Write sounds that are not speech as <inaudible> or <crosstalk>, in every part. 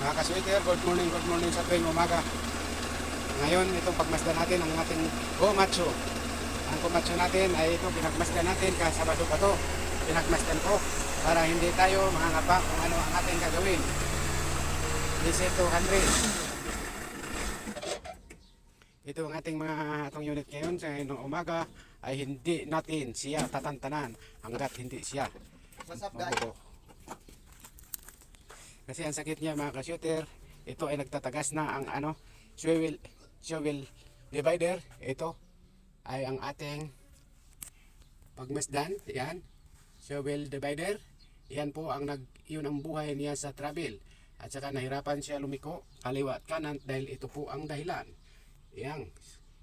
Mga kasweater, good morning, good morning sa tuwing umaga. Ngayon, itong pagmasdan natin ang ating Gomacho. Ang Gomacho natin ay ito, pinagmasdan natin kasabado pa to. Pinagmasdan ko para hindi tayo mangangapa kung ano ang ating gagawin. This is 200. Ito ang ating mga atong unit ngayon sa ngayong umaga ay hindi natin siya tatantanan hanggat hindi siya What's up guys? Kasi ang sakit niya mga ka-shooter, ito ay nagtatagas na ang ano, shovel, shovel divider. Ito ay ang ating pagmasdan. Yan, shovel divider. Yan po ang nag, yun ang buhay niya sa travel. At saka nahirapan siya lumiko, kaliwa at kanan dahil ito po ang dahilan. Yan,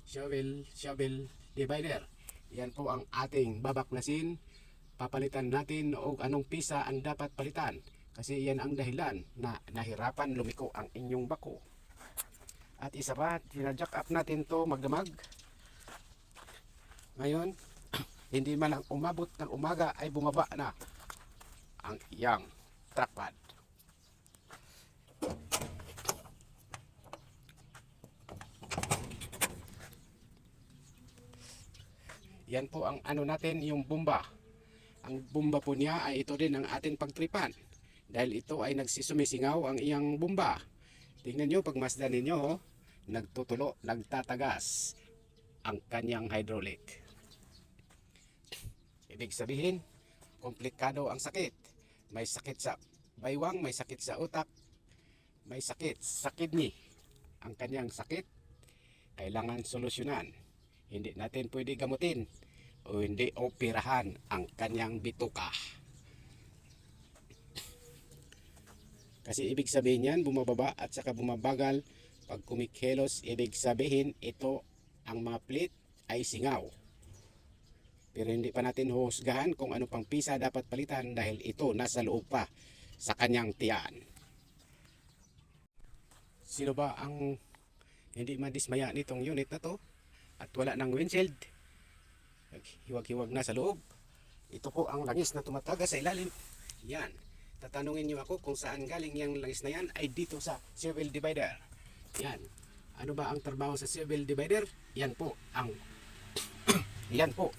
shovel, shovel divider. Yan po ang ating babaklasin. Papalitan natin o anong pisa ang dapat palitan. Kasi yan ang dahilan na nahirapan lumiko ang inyong bako. At isa pa, sinadjak up natin to magdamag. Ngayon, <clears throat> hindi man lang umabot ng umaga ay bumaba na ang iyang trackpad. Yan po ang ano natin, yung bomba. Ang bomba po niya ay ito din ang ating pagtripan. Dahil ito ay nagsisumisingaw ang iyang bomba. Tingnan nyo, pag masdan ninyo, oh, nagtutulo, nagtatagas ang kanyang hydraulic. Ibig sabihin, komplikado ang sakit. May sakit sa baywang, may sakit sa utak, may sakit sa kidney. Ang kanyang sakit, kailangan solusyonan. Hindi natin pwede gamutin o hindi operahan ang kanyang bituka. Kasi ibig sabihin yan, bumababa at saka bumabagal. Pag kumikilos, ibig sabihin ito ang mga plate ay singaw. Pero hindi pa natin huhusgahan kung ano pang pisa dapat palitan dahil ito nasa loob pa sa kanyang tiyan. Sino ba ang hindi madismaya nitong unit na to at wala ng windshield? Hiwag-hiwag na sa loob. Ito po ang langis na tumatagas sa ilalim. Yan. Tatanungin niyo ako kung saan galing yung langis na yan ay dito sa civil divider. Yan. Ano ba ang trabaho sa civil divider? Yan po ang <clears throat> yan po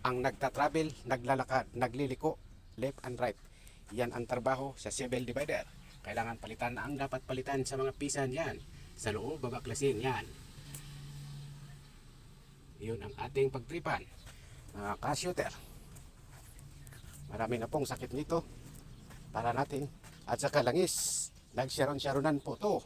ang nagta-travel, naglalakad, nagliliko left and right. Yan ang trabaho sa civil divider. Kailangan palitan ang dapat palitan sa mga pisan yan. Sa loob, babaklasin yan. Yun ang ating pagtripan. Mga ka-shooter. Marami na pong sakit nito para natin. At saka langis nagsyaron-syaronan po to.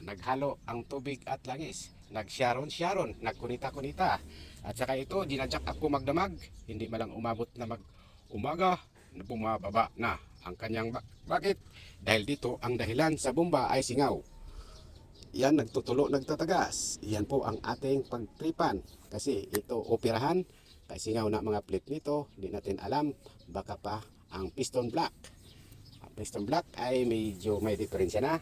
Naghalo ang tubig at langis. Nagsyaron-syaron nagkunita-kunita. At saka ito dinadyak ako magdamag. Hindi malang umabot na mag umaga na bumababa na ang kanyang bak- bakit? Dahil dito ang dahilan sa bomba ay singaw. Yan nagtutulo nagtatagas. Yan po ang ating pagtripan. Kasi ito operahan. Kasi singaw na mga plate nito hindi natin alam. Baka pa ang piston block piston block ay medyo may diferensya na.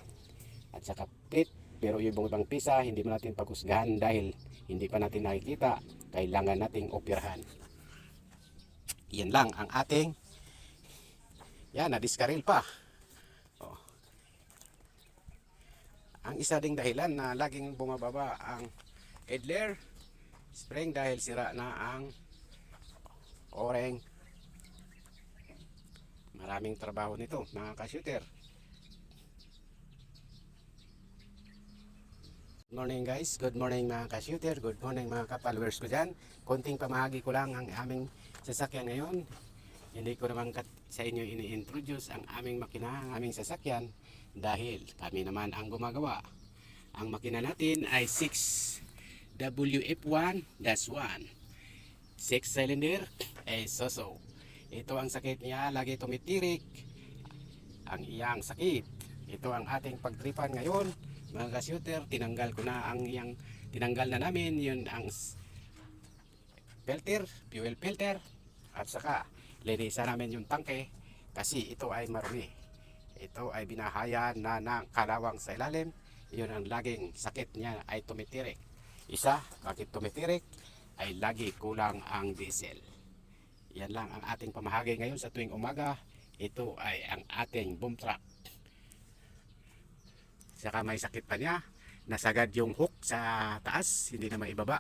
At saka plate pero yung ibang pisa hindi mo natin pagkusgahan dahil hindi pa natin nakikita. Kailangan nating operahan. Yan lang ang ating yan nadiskaril pa. Oh. ang isa ding dahilan na laging bumababa ang idler spring dahil sira na ang oreng maraming trabaho nito mga ka-shooter Good morning guys, good morning mga ka-shooter, good morning mga ka-followers ko dyan. Konting pamahagi ko lang ang aming sasakyan ngayon. Hindi ko naman sa inyo ini-introduce ang aming makina, ang aming sasakyan dahil kami naman ang gumagawa. Ang makina natin ay 6 WF1-1 6 cylinder eh soso. Ito ang sakit niya, lagi tumitirik. Ang iyang sakit. Ito ang ating pagtripan ngayon mga ka-shooter, tinanggal ko na ang yang tinanggal na namin yun ang filter, fuel filter at saka linisan namin yung tangke kasi ito ay marumi. Ito ay binahayan na ng kalawang sa ilalim. Yun ang laging sakit niya ay tumitirik. Isa, bakit tumitirik? Ay lagi kulang ang diesel. Yan lang ang ating pamahagi ngayon sa tuwing umaga. Ito ay ang ating boom truck. Saka may sakit pa niya. Nasagad yung hook sa taas, hindi na maibaba.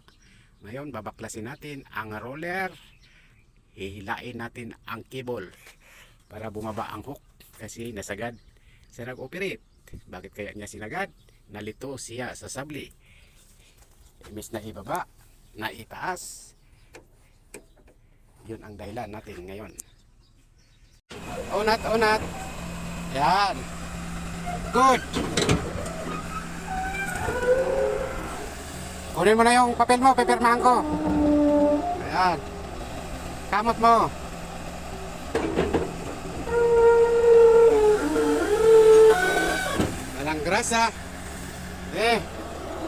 Ngayon, babaklasin natin ang roller. Hihilain natin ang cable para bumaba ang hook kasi nasagad sa nag-operate. Bakit kaya niya sinagad? Nalito siya sa sabli. Imbis na ibaba, na itaas. Yun ang dahilan natin ngayon. Unat, unat. Yan. Good. Kunin mo na yung papel mo, pipirmahan ko. Ayan. Kamot mo. Walang grasa. Eh,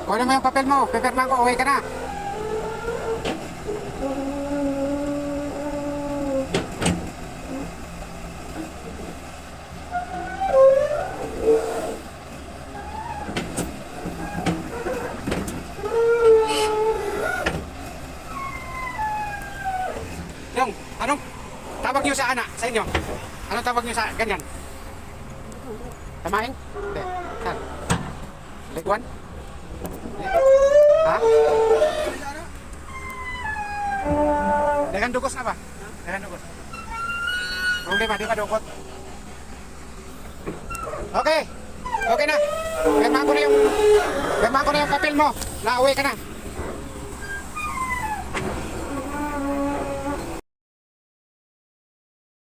kunin mo yung papel mo, pipirmahan ko, uwi ka na. Yung, anong tawag nyo sa anak, sa inyo? Anong tawag nyo sa ganyan? Tamaing? Hindi. Saan? Liguan? Ha? Dagan dugos na ba? Dagan dugos. Problema, di ba dukot? Okay. Okay na. Pirma ko na yung Pirma ko na yung papel mo. Nauwi ka na.